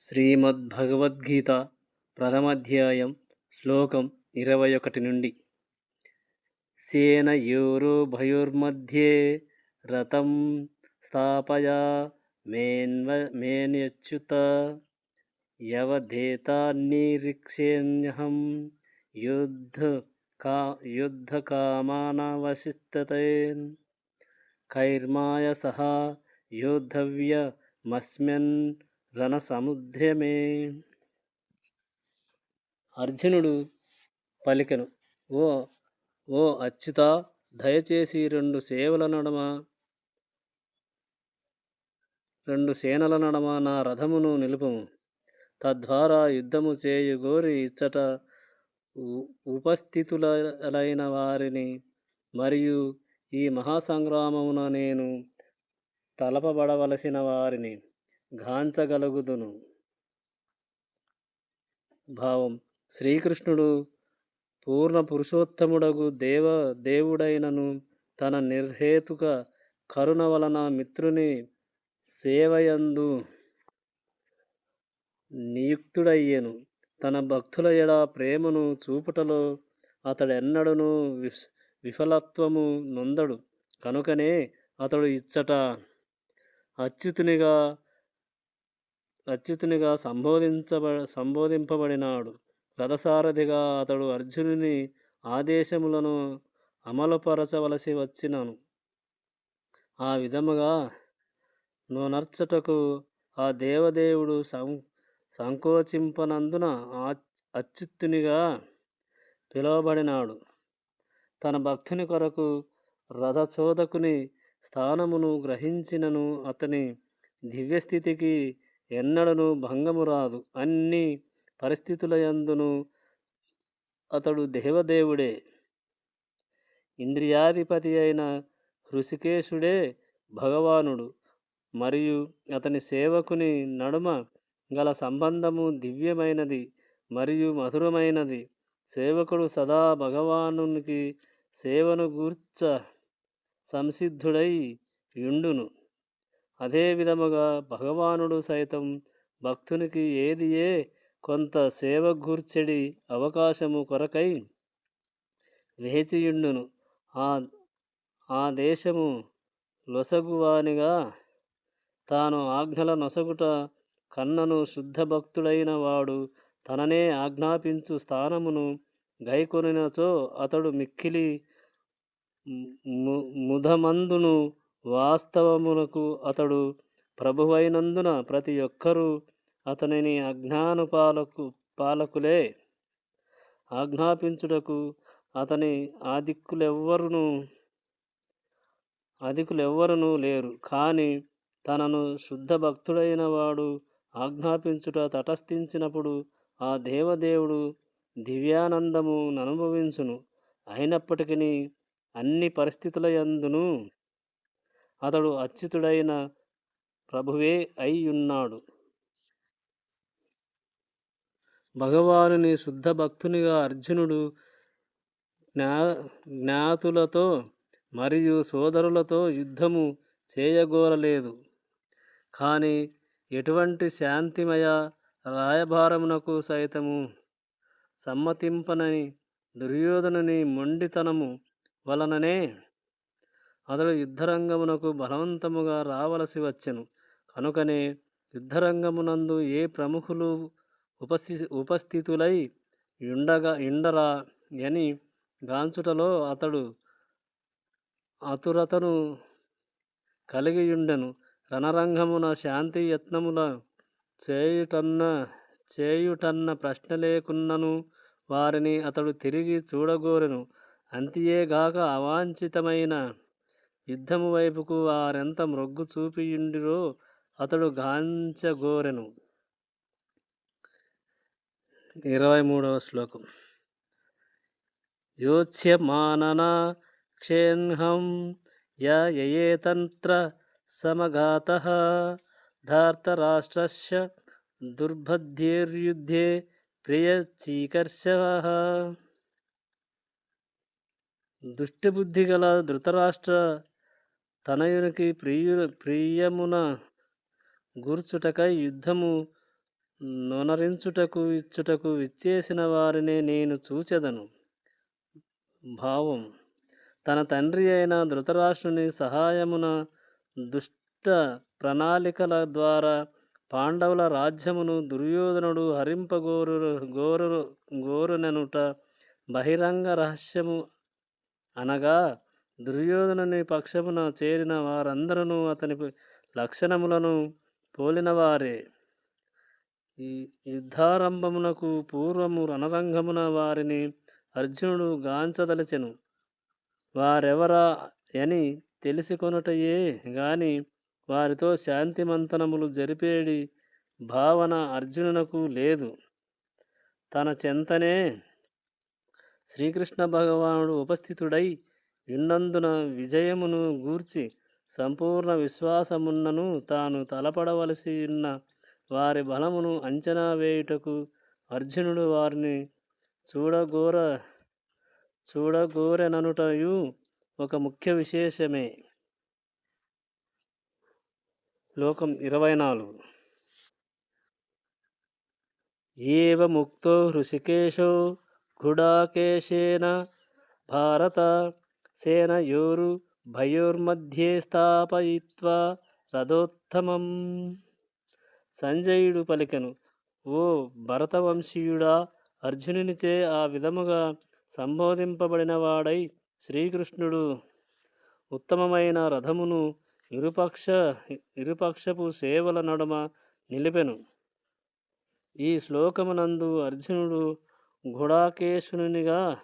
శ్రీమద్భగవద్గీత ప్రథమాధ్యాయం శ్లోకం ఇరవై ఒకటి నుండి. సేనయోరుభయోర్మధ్యే రథం స్థాపయా మేన్వ మేన్యచ్యుత యవధేతాన్నిరీక్షేణ్యహం యుద్ధ కా యుద్ధకామానవశిస్తతే కైర్మాయ సహా యోద్ధవ్యమస్మిన్ రణసముద్యమే అర్జునుడు పలికెను ఓ ఓ అచ్యుత దయచేసి రెండు సేవల నడమ రెండు సేనల నడమ నా రథమును నిలుపుము. తద్వారా యుద్ధము చేయు గోరి ఇచ్చట ఉపస్థితులైన వారిని మరియు ఈ మహాసంగ్రామమున నేను తలపబడవలసిన వారిని గాంచగలుగుదును భావం. శ్రీకృష్ణుడు పూర్ణ పురుషోత్తముడగు దేవ దేవుడైనను తన నిర్హేతుక కరుణ వలన మిత్రుని సేవయందు నియుక్తుడయ్యెను. తన భక్తుల ఎడ ప్రేమను చూపుటలో అతడెన్నడను విస్ విఫలత్వము నొందడు. కనుకనే అతడు ఇచ్చట అచ్యుతునిగా అచ్యుతునిగా సంబోధించబ సంబోధింపబడినాడు. రథసారథిగా అతడు అర్జునుని ఆదేశములను అమలుపరచవలసి వచ్చినను. ఆ విధముగా నొనర్చటకు ఆ దేవదేవుడు సం సంకోచింపనందున అచ్యుత్తునిగా అచ్యుతునిగా పిలువబడినాడు. తన భక్తుని కొరకు రథచోదకుని స్థానమును గ్రహించినను అతని దివ్యస్థితికి ఎన్నడను భంగము రాదు. అన్ని పరిస్థితులయందును అతడు దేవదేవుడే. ఇంద్రియాధిపతి అయిన హృషికేశుడే భగవానుడు. మరియు అతని సేవకుని నడుమ గల సంబంధము దివ్యమైనది మరియు మధురమైనది. సేవకుడు సదా భగవానునికి సేవను గూర్చ సంసిద్ధుడై యుండును. అదే విధముగా భగవానుడు సైతం భక్తునికి ఏది ఏ కొంత సేవ గూర్చెడి అవకాశము కొరకై వేచియుండును. ఆ ఆ దేశము లొసగువానిగా తాను ఆజ్ఞల నొసగుట కన్నను శుద్ధ భక్తుడైన వాడు తననే ఆజ్ఞాపించు స్థానమును గైకొనినచో అతడు మిక్కిలి ము- ముధమందును వాస్తవమునకు అతడు ప్రభువైనందున ప్రతి ఒక్కరూ అతనిని అజ్ఞాను పాలకు పాలకులే. ఆజ్ఞాపించుటకు అతని ఆదిక్కులెవ్వరును అధికులెవ్వరునూ లేరు. కానీ తనను శుద్ధ భక్తుడైన వాడు ఆజ్ఞాపించుట తటస్థించినప్పుడు ఆ దేవదేవుడు దివ్యానందము అనుభవించును అయినప్పటికీ అన్ని పరిస్థితుల యందును అతడు అచ్యుతుడైన ప్రభువే అయి ఉన్నాడు భగవానుని శుద్ధ భక్తునిగా అర్జునుడు జ్ఞా జ్ఞాతులతో మరియు సోదరులతో యుద్ధము చేయగోరలేదు. కానీ ఎటువంటి శాంతిమయ రాయభారమునకు సైతము సమ్మతింపనని దుర్యోధనుని మొండితనము వలననే అతడు యుద్ధరంగమునకు బలవంతముగా రావలసి వచ్చెను. కనుకనే యుద్ధరంగమునందు ఏ ప్రముఖులు ఉపస్థి ఉపస్థితులై ఉండగా ఇండరా అని గాంచుటలో అతడు అతురతను కలిగియుండెను. రణరంగమున శాంతి యత్నముల చేయుటన్న చేయుటన్న ప్రశ్న లేకున్నను వారిని అతడు తిరిగి చూడగోరెను. అంతియేగాక అవాంఛితమైన యుద్ధము వైపుకు వారెంత మొగ్గు చూపియుండిరో అతడు గాంచగోరెను. ఇరవై మూడవ శ్లోకం. యోచ్యమానన క్షేన్హం యయేతంత్ర సమఘాత ధార్తరాష్ట్రస్య దుర్బుద్ధిర్యుద్ధే ప్రియచీకర్షవ. దుష్టబుద్ధి గల ధృతరాష్ట్ర తనయునికి ప్రియు ప్రియమున గూర్చుటకై యుద్ధము నొనరించుటకు ఇచ్చుటకు విచ్చేసిన వారినే నేను చూచెదను. భావం. తన తండ్రి అయిన ధృతరాష్ట్రుని సహాయమున దుష్ట ప్రణాళికల ద్వారా పాండవుల రాజ్యమును దుర్యోధనుడు హరింపగోరు గోరు గోరుననుట బహిరంగ రహస్యము అనగా దుర్యోధనుని పక్షమున చేరిన వారందరూ అతని లక్షణములను పోలినవారే. ఈ యుద్ధారంభమునకు పూర్వము రణరంగమున వారిని అర్జునుడు గాంచదలచెను. వారెవరా అని తెలిసికొనుటయే గాని వారితో శాంతి మంతనములు జరిపేడి భావన అర్జునునకు లేదు. తన చెంతనే శ్రీకృష్ణ భగవానుడు ఉపస్థితుడై విన్నందున విజయమును గూర్చి సంపూర్ణ విశ్వాసమున్నను తాను తలపడవలసి ఉన్న వారి బలమును అంచనా వేయుటకు అర్జునుడు వారిని చూడగోర చూడగోరెననుటయు ఒక ముఖ్య విశేషమే. లోకం ఇరవై నాలుగు. ఏవ ముక్తో హృషికేశో గుడాకేశేన భారత సేనయోరు భయోర్మధ్యే స్థాపయిత్వా రథోత్తమం. సంజయుడు పలికెను ఓ భరతవంశీయుడా అర్జునునిచే ఆ విధముగా సంబోధింపబడిన వాడై శ్రీకృష్ణుడు. ఉత్తమమైన రథమును ఇరుపక్ష ఇరుపక్షపు సేవల నడుమ నిలిపెను. ఈ శ్లోకమునందు అర్జునుడు గుడాకేశునిగా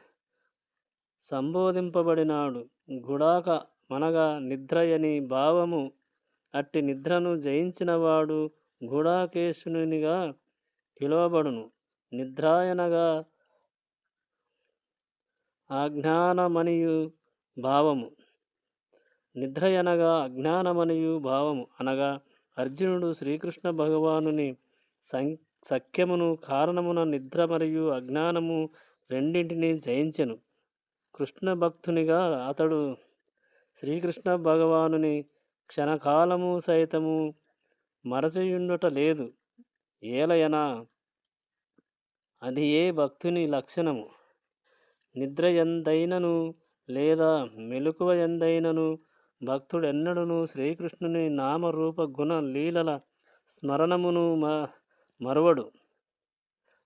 సంబోధింపబడినాడు. గుడాక మనగా నిద్రయని భావము అట్టి నిద్రను జయించినవాడు గుడాకేశునిగా పిలువబడును. నిద్రాయనగా అజ్ఞానమనియు భావము. నిద్రయనగా అజ్ఞానమనియు భావము. అనగా అర్జునుడు శ్రీకృష్ణ భగవానుని సం సఖ్యమును కారణమున నిద్ర మరియు అజ్ఞానము రెండింటిని జయించెను. కృష్ణ భక్తునిగా అతడు శ్రీకృష్ణ భగవానుని క్షణకాలము సైతము మరచియుండుట లేదు. ఏలయనా అది ఏ భక్తుని లక్షణము. నిద్ర ఎందైనను లేదా మెలకువ ఎందైనను భక్తుడెన్నడూను శ్రీకృష్ణుని నామరూప గుణ లీలల స్మరణమును మ మరువడు.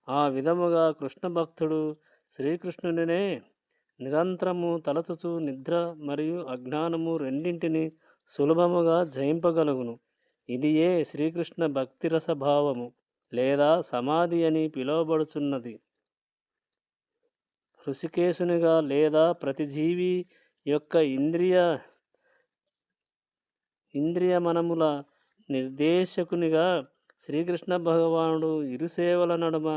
ఆ విధముగా కృష్ణ భక్తుడు శ్రీకృష్ణునినే నిరంతరము తలచుచు నిద్ర మరియు అజ్ఞానము రెండింటిని సులభముగా జయింపగలుగును. ఇది ఏ శ్రీకృష్ణ భక్తిరస భావము లేదా సమాధి అని పిలువబడుచున్నది. ఋషికేశునిగా లేదా ప్రతి జీవి యొక్క ఇంద్రియ ఇంద్రియ మనముల నిర్దేశకునిగా శ్రీకృష్ణ భగవానుడు ఇరుసేవల నడుమ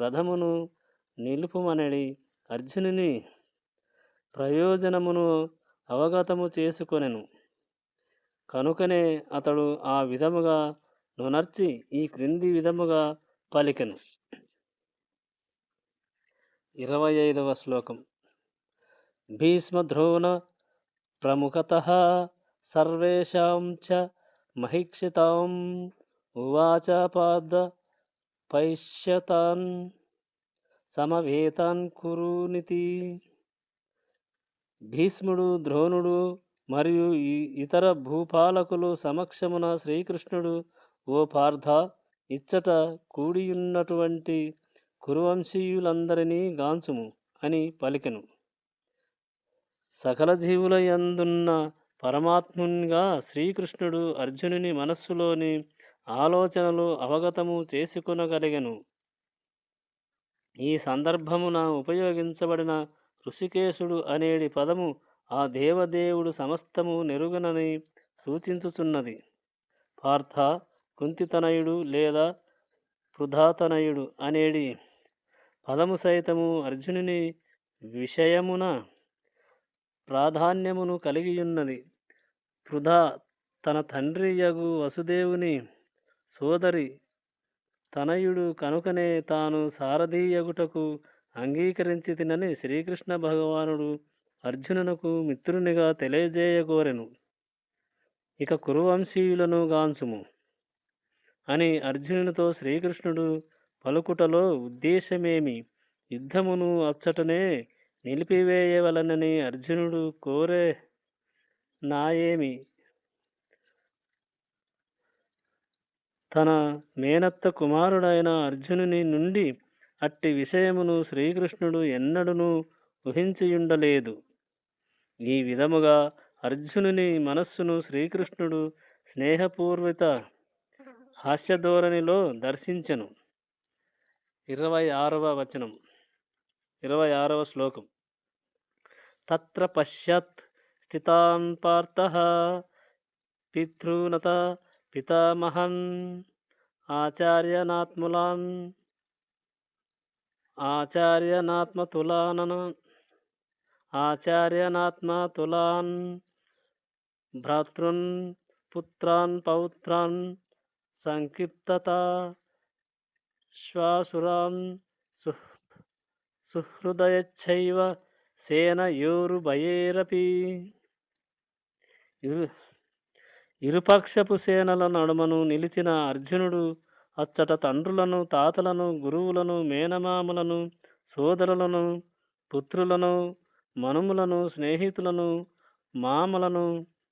రథమును నిలుపుమనడి అర్జునుని ప్రయోజనమును అవగతము చేసుకొనెను. కనుకనే అతడు ఆ విధముగా నునర్చి ఈ క్రింది విధముగా పలికెను. ఇరవై ఐదవ శ్లోకం. భీష్మద్రోణ ప్రముఖత సర్వేషాం చ మహిక్షితాం ఉవాచపాద పైష్యతాన్ సమవేతాన్ కురునితి భీష్ముడు ద్రోణుడు మరియు ఈ ఇతర భూపాలకులు సమక్షమున శ్రీకృష్ణుడు ఓ పార్థ ఇచ్చట కూడియున్నటువంటి కురువంశీయులందరినీ గాంచుము అని పలికెను. సకల జీవుల యందున్న పరమాత్మునిగా శ్రీకృష్ణుడు అర్జునుని మనస్సులోని ఆలోచనలు అవగతము చేసుకొనగలిగెను. ఈ సందర్భమున ఉపయోగించబడిన ఋషికేశుడు అనేడి పదము ఆ దేవదేవుడు సమస్తము నెరుగనని సూచించుచున్నది. పార్థ కుంతితనయుడు లేదా పృధాతనయుడు అనేడి పదము సైతము అర్జునుని విషయమున ప్రాధాన్యమును కలిగియున్నది. పృథా తన తండ్రి యగు వసుదేవుని సోదరి తనయుడు కనుకనే తాను సారథీయగుటకు అంగీకరించి తినని శ్రీకృష్ణ భగవానుడు అర్జునునకు మిత్రునిగా తెలియజేయగోరెను. ఇక కురువంశీయులను గాంచుము. అని అర్జునునితో శ్రీకృష్ణుడు పలుకుటలో ఉద్దేశమేమి? యుద్ధమును అచ్చటనే నిలిపివేయవలనని అర్జునుడు కోరే నాయేమి? తన మేనత్త కుమారుడైన అర్జునుని నుండి అట్టి విషయమును శ్రీకృష్ణుడు ఎన్నడూనూ ఊహించియుండలేదు. ఈ విధముగా అర్జునుని మనస్సును శ్రీకృష్ణుడు స్నేహపూర్విత హాస్యధోరణిలో దర్శించెను. ఇరవై ఆరవ వచనం. ఇరవై ఆరవ శ్లోకం. తత్ర పశ్యత్ స్థితాన్ పార్థ పితృనత పితామహన్ ఆచార్యనాత్ములాన్ ఆచార్యనాత్మ తులానన ఆచార్యనాత్మ తులాన్ భ్రాతృన్ పుత్రాన్ పౌత్రాన్ సంక్షిప్తత శ్వాసురాం సుహ్ సుహృదయచ్చైవ సేనయోరుభయేరపి. ఇరు ఇరుపక్షపు సేనల నడుమను నిలిచిన అర్జునుడు అచ్చట తండ్రులను తాతలను గురువులను మేనమామలను సోదరులను పుత్రులను మనుములను స్నేహితులను మామలను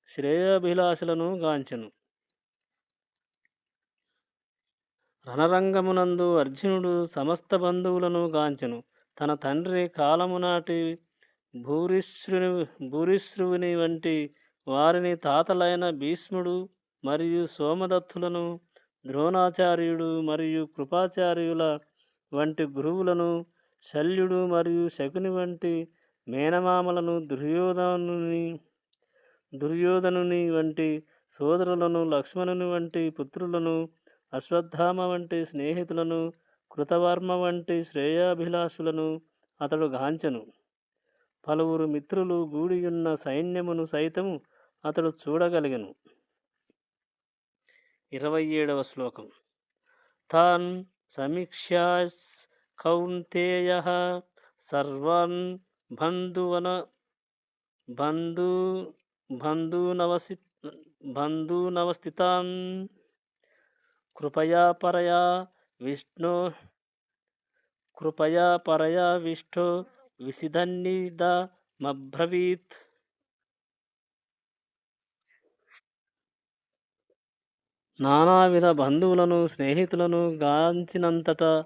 శ్రేయాభిలాషులను గాంచెను. రణరంగమునందు అర్జునుడు సమస్త బంధువులను గాంచెను. తన తండ్రి కాలమునాటి భూరిశ్రుని భూరిశ్రువుని వంటి వారిని తాతలైన భీష్ముడు మరియు సోమదత్తులను ద్రోణాచార్యుడు మరియు కృపాచార్యుల వంటి గురువులను శల్యుడు మరియు శకుని వంటి మేనమామలను దుర్యోధనుని దుర్యోధనుని వంటి సోదరులను లక్ష్మణుని వంటి పుత్రులను అశ్వత్థామ వంటి స్నేహితులను కృతవర్మ వంటి శ్రేయాభిలాషులను అతడు గాంచెను. పలువురు మిత్రులు గూడియున్న సైన్యమును సైతము అతడు చూడగలిగను. ఇరవై ఏడవ శ్లోకం. తాన్ సమీక్షా కౌంతేయ సర్వాన్ బంధువన బంధు బంధూనవసి బంధూనవస్థితాన్. కృపయా పరయా విష్ణు కృపయా పరయా విష్ణు విసిధన్నిద మబ్రవీత్. నానావిధ బంధువులను స్నేహితులను గాంచినంతట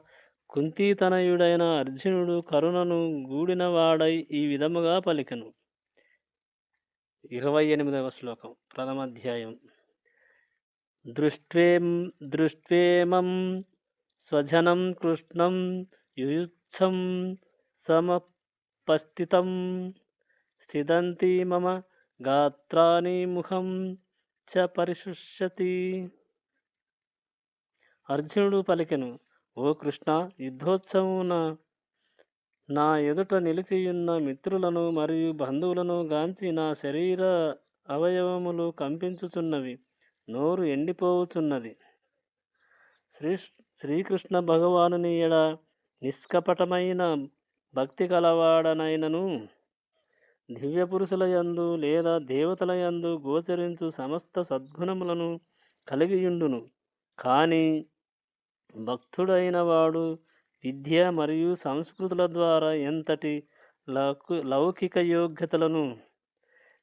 కుంతీతనయుడైన అర్జునుడు కరుణను గూడినవాడై ఈ విధముగా పలికెను. ఇరవై ఎనిమిదవ శ్లోకం ప్రథమాధ్యాయం దృష్ట్వేం దృష్ట్వేమం స్వజనం కృష్ణం యుయుత్సం సమపస్థితం. స్థితంతి మమ గాత్రాని ముఖం చ పరిశుష్యతి. అర్జునుడు పలికెను ఓ కృష్ణ యుద్ధోత్సవమున నా ఎదుట నిలిచియున్న మిత్రులను మరియు బంధువులను గాంచి నా శరీర అవయవములు కంపించుచున్నవి నోరు ఎండిపోవుచున్నది. శ్రీ శ్రీకృష్ణ భగవానుని ఎడ నిష్కపటమైన భక్తి కలవాడనైనను దివ్య పురుషుల యందు లేదా దేవతల యందు గోచరించు సమస్త సద్గుణములను కలిగియుండును. కానీ భక్తుడైన వాడు విద్య మరియు సంస్కృతుల ద్వారా ఎంతటి లౌకి లౌకిక యోగ్యతలను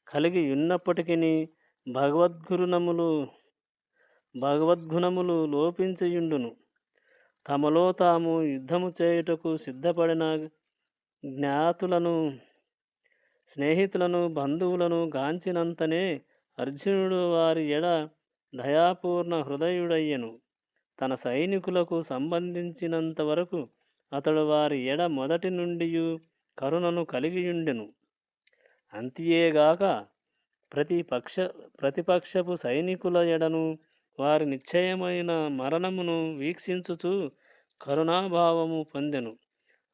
కలిగి ఉన్నప్పటికీ భగవద్గురుణములు భగవద్గుణములు లోపించియుండును. తమలో తాము యుద్ధము చేయుటకు సిద్ధపడిన జ్ఞాతులను స్నేహితులను బంధువులను గాంచినంతనే అర్జునుడు వారి ఎడ దయాపూర్ణ హృదయుడయ్యను. తన సైనికులకు సంబంధించినంత వరకు అతడు వారి ఎడ మొదటి నుండి కరుణను కలిగియుండెను. అంతియేగాక ప్రతిపక్ష ప్రతిపక్షపు సైనికుల ఎడను వారి నిశ్చయమైన మరణమును వీక్షించుచూ కరుణాభావము పొందెను.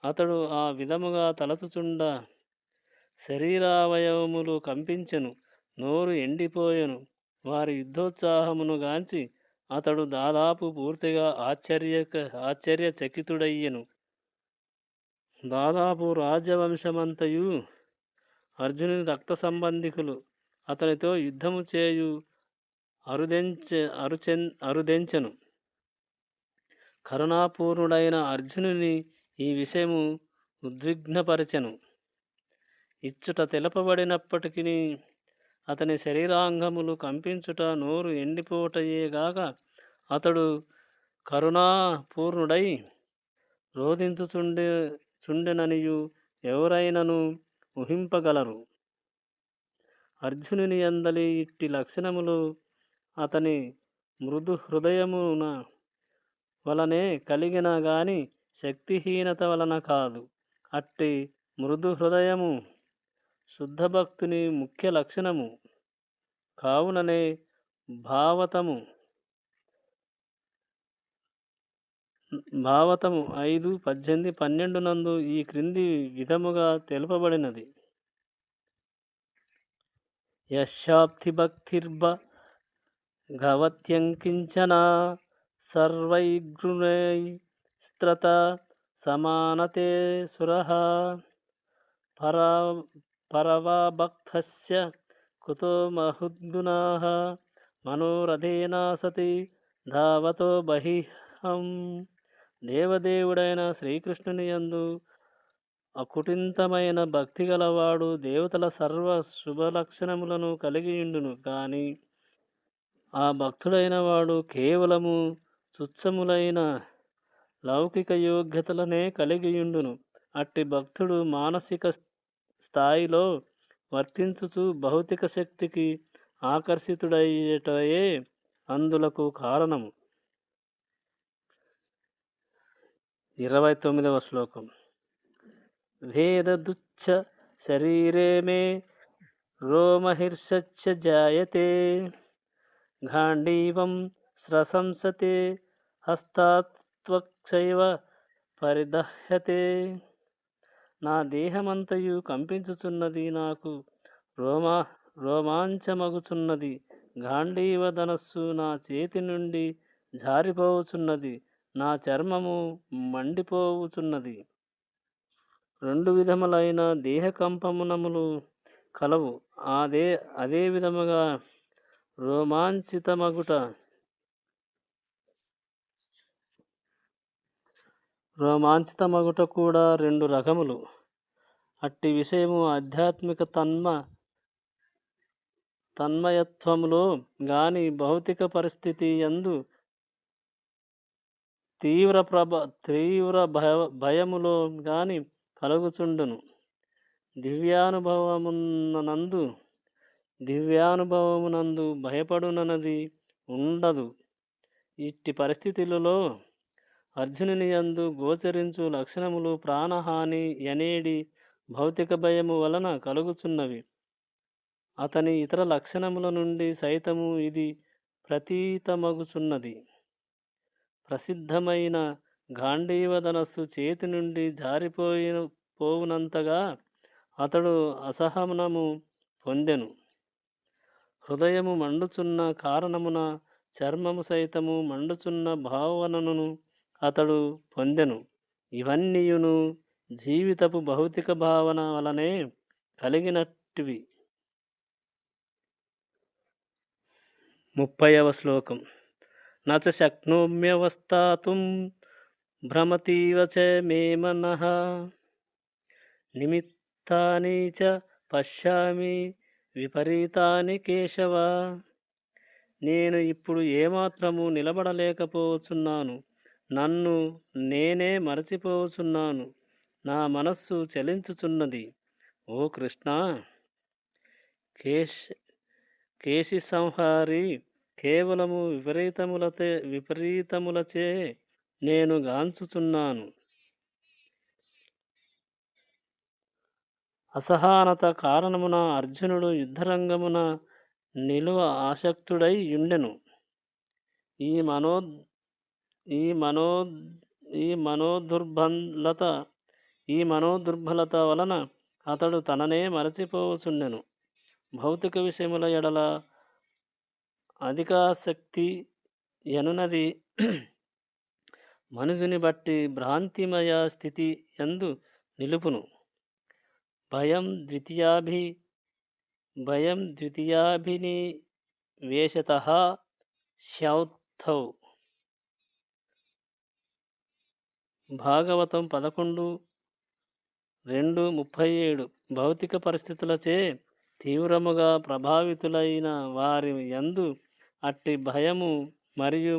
అతడు ఆ విధముగా తలచుచుండ శరీరావయవములు కంపించెను. నోరు ఎండిపోయెను. వారి యుద్ధోత్సాహమును గాంచి అతడు దాదాపు పూర్తిగా ఆశ్చర్య ఆశ్చర్యచకితుడయ్యెను. దాదాపు రాజవంశమంతయు అర్జునుని రక్త సంబంధికులు అతనితో యుద్ధము చేయు అరుదెంచ అరుచెన్ అరుదెంచెను. కరుణాపూర్ణుడైన అర్జునుని ఈ విషయము ఉద్విగ్నపరచెను. ఇచ్చుట తెలపబడినప్పటికీ అతని శరీరాంగములు కంపించుట నోరు ఎండిపోటయేగాక అతడు కరుణాపూర్ణుడై రోధించుచుండే చుండెననియు ఎవరైనను ఊహింపగలరు. అర్జునుని అందలి ఇట్టి లక్షణములు అతని మృదు హృదయమున వలనే కలిగిన గాని శక్తిహీనత వలన కాదు. అట్టి మృదు హృదయము శుద్ధ భక్తుని ముఖ్య లక్షణము కావుననే భావతము. భావతము ఐదు పద్దెనిమిది పన్నెండు నందు ఈ క్రింది విధముగా తెలుపబడినది. యశాప్తి భక్తిర్భ సర్వైగృణైస్త్రత సమానతే సుర పరా పరవభక్తస్య కుతో మహుద్గుణాః మనోరథేన సతి ధావతో బహిహం దేవదేవుడైన శ్రీకృష్ణుని యందు అకుటింతమైన భక్తి గలవాడు దేవతల సర్వ శుభలక్షణములను కలిగియుండును కానీ ఆ భక్తుడైన వాడు కేవలము తుచ్చములైన లౌకిక యోగ్యతలనే కలిగియుండును. అట్టి భక్తుడు మానసిక స్థాయిలో వర్తించుచు భౌతిక శక్తికి ఆకర్షితుడయ్యేటయే అందులకు కారణము. ఇరవై తొమ్మిదవ శ్లోకం. వేదదుచ్చ శరీరే మే రోమహిర్షచ్చ జాయతే గాంధీవం స్రసంసతే హస్తాత్వక్షైవ పరిదహ్యతే నా దేహమంతయు కంపించుచున్నది నాకు రోమా రోమాంచమగుచున్నది. గాంధీవ ధనస్సు నా చేతి నుండి జారిపోవుచున్నది. నా చర్మము మండిపోవుచున్నది. రెండు విధములైన దేహకంపమునములు కలవు. అదే అదే విధముగా రోమాంచితమగుట రోమాంచితమగుట కూడా రెండు రకములు అట్టి విషయము ఆధ్యాత్మిక తన్మ తన్మయత్వములో గాని భౌతిక పరిస్థితి యందు తీవ్ర ప్రభ తీవ్ర భయ భయములో గాని కలుగుచుండును. దివ్యానుభవమునందు దివ్యానుభవమునందు భయపడునన్నది ఉండదు. ఇట్టి పరిస్థితులలో అర్జునుని యందు గోచరించు లక్షణములు ప్రాణహాని ఎనేడి భౌతిక భయము వలన కలుగుచున్నవి. అతని ఇతర లక్షణముల నుండి సైతము ఇది ప్రతీతమగుచున్నది. ప్రసిద్ధమైన గాంధీవధనస్సు చేతి నుండి జారిపోయిన పోవునంతగా అతడు అసహనము పొందెను. హృదయము మండుచున్న కారణమున చర్మము సైతము మండుచున్న భావనను అతడు పొందెను. ఇవన్నీయును జీవితపు భౌతిక భావన వలనే కలిగినట్టివి. ముప్పైవ శ్లోకం. నచ శక్నోమ్యవస్థాతుం భ్రమతీవ చ మే మన. నిమిత్తాని చ పశ్యామి విపరీతాని కేశవ. నేను ఇప్పుడు ఏమాత్రము నిలబడలేకపోతున్నాను. నన్ను నేనే మరచిపోతున్నాను. నా మనస్సు చలించుచున్నది. ఓ కృష్ణ! కేశ కేశి సంహారి కేవలము విపరీతములతే విపరీతములచే నేను గాంచుచున్నాను. అసహానత కారణమున అర్జునుడు యుద్ధరంగమున నిలువ ఆసక్తుడై ఉండెను ఈ మనో ఈ మనో ఈ మనోదుర్బలత ఈ మనోదుర్బలత వలన అతడు తననే మరచిపోవచుండెను భౌతిక విషయముల ఎడల అధికాశక్తి ఎనునది మనుషుని బట్టి భ్రాంతిమయ స్థితి ఎందు నిలుపును. భయం ద్వితీయాభి భయం ద్వితీయాభినివేశత శౌత్థౌ భాగవతం పదకొండు రెండు ముప్పై ఏడు. భౌతిక పరిస్థితులచే తీవ్రముగా ప్రభావితులైన వారి యందు అట్టి భయము మరియు